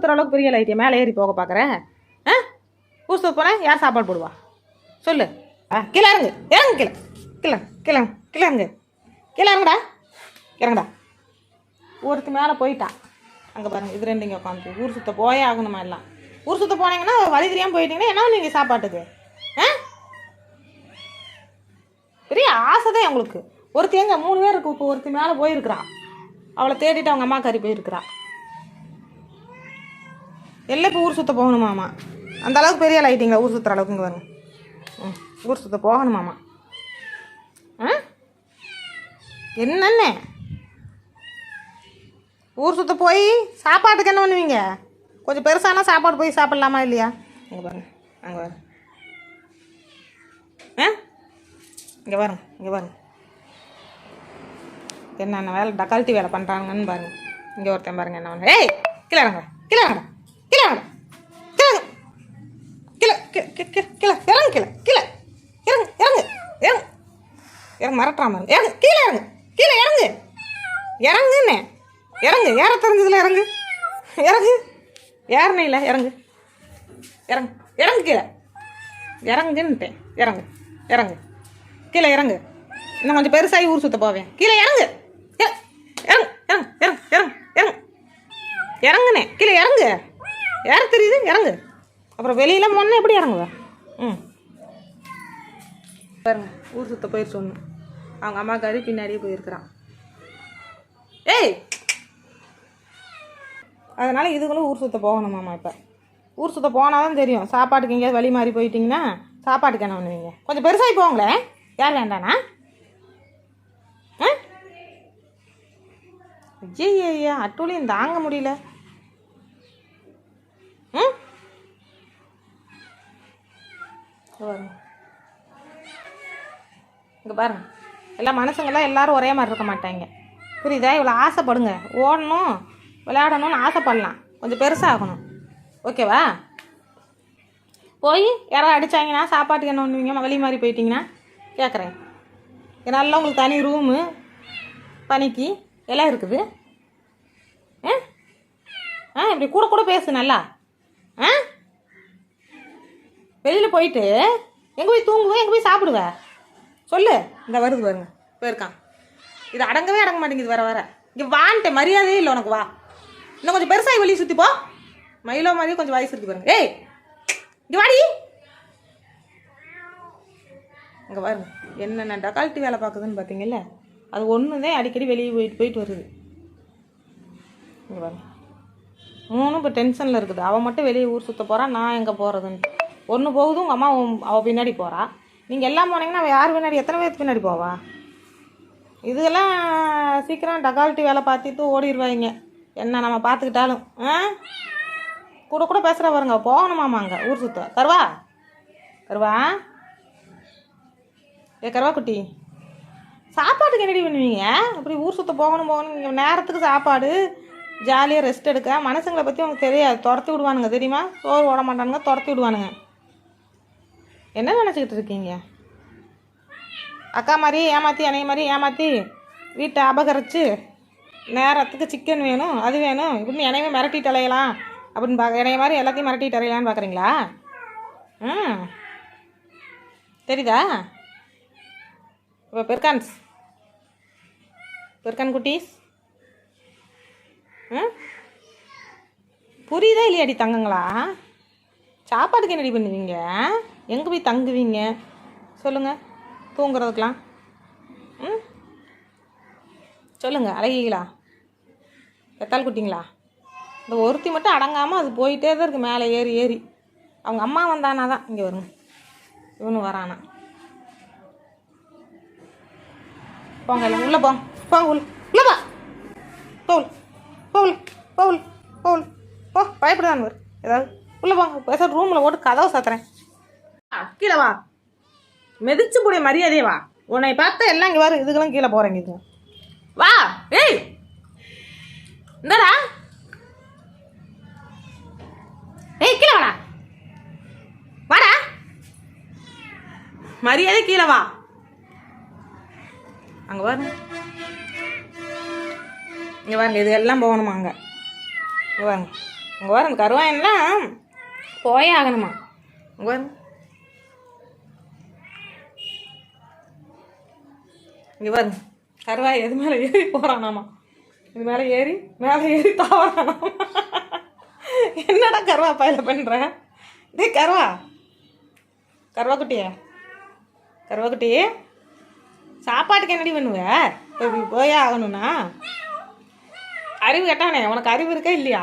சுற்றுற அளவுக்கு பெரிய லைட்டியா மேலே ஏறி போக பார்க்குறேன் ஆ? ஊர் சுற்று போனேன் யார் சாப்பாடு போடுவா? சொல்லு. ஆ கீழே இறங்கு. இறங்கு கீழே. கீழே கீழே கீழே இறங்கு. கீழே இறங்குடா. இறங்குடா. ஒருத்தி மேலே போயிட்டான் அங்கே பாருங்க இது ரெண்டு இங்கே உட்காந்து ஊர் சுற்ற போயே ஆகணுமா எல்லாம்? ஊர் சுற்ற போனீங்கன்னா வழி தெரியாமல் போயிட்டீங்கன்னா என்ன நீங்கள் சாப்பாட்டுக்கு? ஆ? பெரிய ஆசை தான் எங்களுக்கு. ஒருத்தி எங்க மூணு பேர் இருக்கு. இப்போ ஒருத்தி மேலே போயிருக்கிறான். அவளை தேடிட்டு அவங்க அம்மா கறி போயிருக்கிறா எல்லாம் இப்போ ஊர் சுற்ற போகணுமாமா அந்த அளவுக்கு பெரிய லைட்டிங்களா ஊர் சுற்றுற அளவுக்கு வரும் ம் ஊர் சுத்த போகணுமாமா ஆ? என்னண்ணே ஊர் சுத்த போய் சாப்பாட்டுக்கு என்ன பண்ணுவீங்க? கொஞ்சம் பெருசானா சாப்பாடு போய் சாப்பிட்லாமா இல்லையா? இங்கே பாருங்க அங்கே வரும் ஆ? இங்கே பாருங்க இங்கே பாருங்க. என்னென்ன வேலை? டக்கால்ட்டி வேலை பண்ணுறாங்கன்னு பாருங்க. இங்கே ஒருத்தன் பாருங்க என்ன பண்ண ஏய் கீழே இறங்க கீழே இறங்க கீழே இறங்க கீழே இறங்கு. கீழே கீழே கீழே கீழே இறங்கு கீழே கீழே. இறங்கு இறங்கு இறங்கு. இறங்க மறட்டுறாம இறங்கு. கீழே இறங்கு கீழே இறங்கு. இறங்குன்னு. இறங்கு. ஏற தெரிஞ்சதுல இறங்கு? இறங்கு. ஏறனே இல்லை இறங்கு. இறங்கு இறங்கு கீழே. இறங்குன்ட்டேன். இறங்கு இறங்கு. கீழே இறங்கு. இன்னும் கொஞ்சம் பெருசாகி ஊர் சுற்ற போவேன். கீழே இறங்கு. இறங்கு இறங்கு இறங்கு இறங்கு இறங்கு. இறங்குனே. கீழே இறங்கு. ஏற தெரியுது? இறங்கு. அப்புறம் வெளியில் முன்னே எப்படி இறங்குவ? ம். பாருங்க ஊர் சுத்த போயிடுச்சு ஒன்று அவங்க அம்மா பின்னாடியே போயிருக்கிறான். ஏய்! அதனால் இதுங்களும் ஊர் சுத்த போகணுமாம்மா இப்போ. ஊர் சுத்த போனால் தான் தெரியும். சாப்பாட்டுக்கு எங்கேயாவது வழி மாறி போயிட்டீங்கன்னா சாப்பாட்டுக்கு என்ன பண்ணுவீங்க. கொஞ்சம் பெருசாகி போங்களேன் யார் வேண்டானா? ஆ ஐயா ஐயா அட்டூழியம் தாங்க முடியல. இங்கே பாருங்க எல்லாம் மனுஷங்கெல்லாம் எல்லாரும் ஒரே மாதிரி இருக்க மாட்டாங்க. புரியுதா? இவ்வளோ ஆசைப்படுங்க. ஓடணும் விளையாடணும்னு ஆசைப்படலாம். கொஞ்சம் பெருசாகணும். ஓகேவா? போய் யாராவது அடித்தாங்கன்னா சாப்பாட்டுக்கு என்ன பண்ணுவீங்க? வெளி மாதிரி போயிட்டீங்கன்னா கேட்குறேன் நல்லா உங்களுக்கு தனி ரூமு பனிக்கு எல்லாம் இருக்குது. ஆ? ஆ இப்படி கூட கூட பேசு நல்லா. ஆ? வெளியில் போயிட்டு எங்கே போய் தூங்குவேன் எங்கே போய் சாப்பிடுவேன் சொல்லு. இந்த வருது பாருங்க. போயிருக்கான் இது அடங்கவே அடங்க மாட்டேங்குது வர வர. இங்கே வான்ட்டு மரியாதையே இல்லை உனக்கு வா. இன்னும் கொஞ்சம் பெருசாகி வெளியே சுற்றிப்போ மயிலோ மாதிரி கொஞ்சம் வயசு இருக்கு பாருங்க. ஏய் இங்கே வாடி. இங்கே பாருங்க. என்னென்ன டக்கால்ட்டி வேலை பார்க்குதுன்னு பார்த்தீங்கல்ல அது ஒன்று தான் அடிக்கடி வெளியே போயிட்டு போயிட்டு வருது. இங்கே பாருங்க. மூணும் இப்போ டென்ஷனில் இருக்குது. அவன் மட்டும் வெளியே ஊர் சுற்ற போகிறான் நான் எங்கே போகிறதுன்னு ஒன்று போகுது உங்கள் அம்மா அவள் பின்னாடி போகிறா நீங்கள் எல்லாம் போனீங்கன்னா அவள் யார் பின்னாடி? எத்தனை பேருக்கு பின்னாடி போவா? இதெல்லாம் சீக்கிரம் டகால்ட்டி வேலை பார்த்துட்டு ஓடிடுவாங்க என்ன நம்ம பார்த்துக்கிட்டாலும் ஆ? கூட கூட பேசுகிற பாருங்க போகணுமாமா அங்கே ஊர் சுத்த. கருவா? கருவா? ஏ கருவா குட்டி சாப்பாட்டுக்கு என்னடி பண்ணுவீங்க? அப்படி ஊர் சுத்த போகணும் போகணும் இங்கே நேரத்துக்கு சாப்பாடு ஜாலியாக ரெஸ்ட் எடுக்க. மனுஷங்களை பற்றி உங்களுக்கு தெரியாது. துரத்தி விடுவானுங்க தெரியுமா? சோறு ஓட மாட்டானுங்க துரத்தி விடுவானுங்க. என்ன நினச்சிக்கிட்டு இருக்கீங்க? அக்கா மாதிரி ஏமாற்றி அணைய மாதிரி ஏமாற்றி வீட்டை அபகரித்து நேரத்துக்கு சிக்கன் வேணும் அது வேணும். இப்படின்னு என்னையுமே மிரட்டிட்டு அலையலாம். அப்படின்னு பார்க்க என்னைய மாதிரி எல்லாத்தையும் மிரட்டிட்டு அலையலான்னு பார்க்குறீங்களா ம். தெரியுதா? இப்போ பெர்கான்ஸ். பெர்கான் குட்டீஸ். ம். புரியுதா இல்லையாடி தங்கங்களா? சாப்பாட்டுக்கு என்னடி பண்ணுவீங்க? எங்கே போய் தங்குவீங்க? சொல்லுங்கள் தூங்குறதுக்கெலாம் ம்? சொல்லுங்கள் அழகிங்களா எத்தால் குட்டிங்களா? இந்த ஒருத்தி மட்டும் அடங்காமல் அது போயிட்டே தான் இருக்குது மேலே ஏறி ஏறி. அவங்க அம்மா வந்தானா தான் இங்கே வருங்க. இவனு வரானா. போங்க எல்லாம் உள்ளே போங்க போங்க உள்ள உள்ளே போ. போல் போல் போல் போல் போ பயப்படுதான் வரு ஏதாவது. உள்ளே போங்க பேச ரூமில் போட்டு கதவை சாத்துறேன். கீழே வா. மெதிச்சு போடைய மரியாதையே வா. உன்னை பார்த்தா எல்லாம் இங்கே வரும் இதுக்கெல்லாம் கீழே போகிறேங்க இது வா. ஏய். இந்தடா. ஏய் கீழே வாடா. வாடா. மரியாதை கீழே வா. அங்கே பாருங்க இங்கே பாருங்க இது எல்லாம் போகணுமா அங்கே? இங்கே பாருங்க. இங்கே வரும் கருவாயன்லாம் போயே ஆகணுமா? இங்கே வரும் இங்கே பாருங்க. கருவாய் எது மேலே ஏறி போகிறானாமா இது மேலே ஏறி மேலே ஏறி தாவறானாமா? என்னடா கருவா பயில பண்ணுறேன் டேய் கருவா. கருவா கருவாக்குட்டி கருவா குட்டி. சாப்பாட்டுக்கு என்னடி பண்ணுவ? இப்போ இப்படி போயே ஆகணும்னா? அறிவு கேட்டானே உனக்கு அறிவு இருக்கா இல்லையா?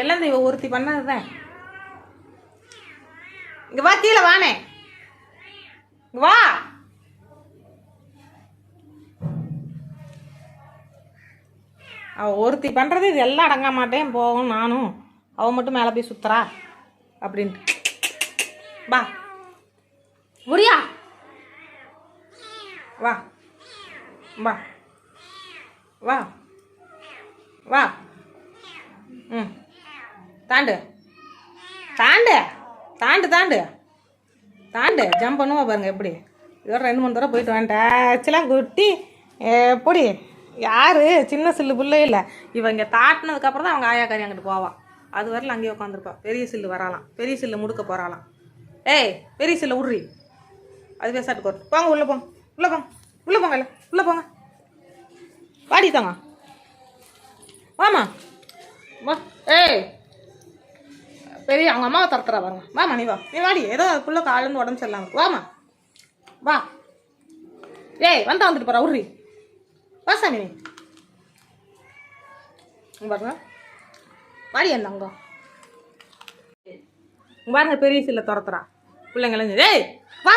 எல்லாம் இந்த இவ ஒருத்தி பண்ணதுதான். இங்கே வா கீழே வானே. வா. அவ ஒருத்தி பண்றது இது எல்லாம் அடங்க மாட்டேன் போகும் நானும். அவ மட்டும் மேலே போய் சுத்துறா அப்படின்ட்டு. வா. உரியா வா. வா. வா. வா. ம். தாண்டு. தாண்டு. தாண்டு தாண்டு. தாண்டு ஜம்ப் பண்ணுவோம் பாருங்க எப்படி? இதோட ரெண்டு மூணு தடவை போயிட்டு வந்துட்டாச்சுலாம் குட்டி எப்படி யாரு? சின்ன சில்லு பிள்ளை இல்லை. இவன் இங்கே தாட்டினதுக்கப்புறம் தான் அவங்க ஆயாக்காரி அங்கிட்டு போவான் அது வரல அங்கேயே உட்காந்துருப்பா பெரிய சில்லு வராலாம் பெரிய சில்லு முடுக்க போகிறாளாம் ஏய் பெரிய சில்லு விட்றி அது பேசாட்டு கோர் போங்க உள்ளே போங்க. உள்ளே போங்க. உள்ளே போங்க இல்லை. உள்ளே போங்க. வாடி தாங்க. வாமா வா. ஏய் பெரிய அவங்க அம்மாவை தரத்துறா பாருங்க. வாமா நீ வா. நீ வாடி. ஏதோ அதுக்குள்ளே காலேருந்து உடம்பு சரியில்லாம வாமா வா. ஏய் வந்தா வந்துட்டு போகிறா உர்ரி வா சாமி நீ. பாருங்க. வாடி அந்த அங்க. பாருங்க பெரிய சில துரத்துறா. பிள்ளைங்களும் ஏய் வா.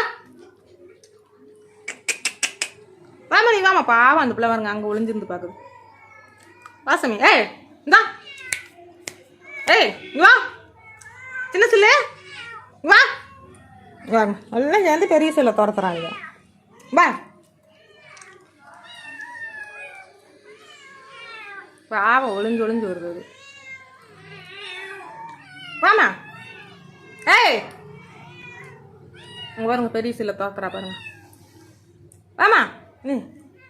வாமா நீ வாமா பாவம் அந்த பிள்ளை பாருங்க அங்கே ஒளிஞ்சிருந்து பார்க்குது வாசமி ஏய் இந்தா. ஏய் வா. சின்ன சில்லு? வா. வாங்க எல்லாம் சேர்ந்து பெரிய சில்ல துரத்துறாங்க. வா. பாவம் ஒளிஞ்சு ஒளிஞ்சு வருது. வாமா. ஏய். இங்க பாருங்க பெரிய சில்ல துரத்துறா பாருங்க. வாமா. நீ.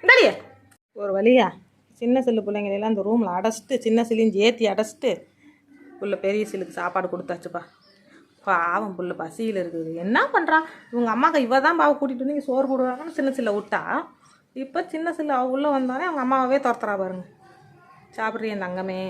இந்தாடி ஒரு வழியா? சின்ன சில்லு பிள்ளைங்களெல்லாம் இந்த ரூமில் அடைச்சிட்டு சின்ன சில்லையும் ஏற்றி அடைச்சிட்டு புள்ள பெரிய சில்லுக்கு சாப்பாடு கொடுத்தாச்சுப்பா. பாவம் புள்ள பசியில் இருக்குது. என்ன பண்ணுறா இவங்க அம்மாக்கு இவ தான் பாவை கூட்டிகிட்டு வந்து இங்கே சோறு போடுவாங்கன்னு சின்ன சில்லை விட்டா இப்போ சின்ன சில்ல அவ உள்ளே வந்தானே அவங்க அம்மாவே துரத்துறா பாருங்க. சாப்பிட்றிய தங்கமே?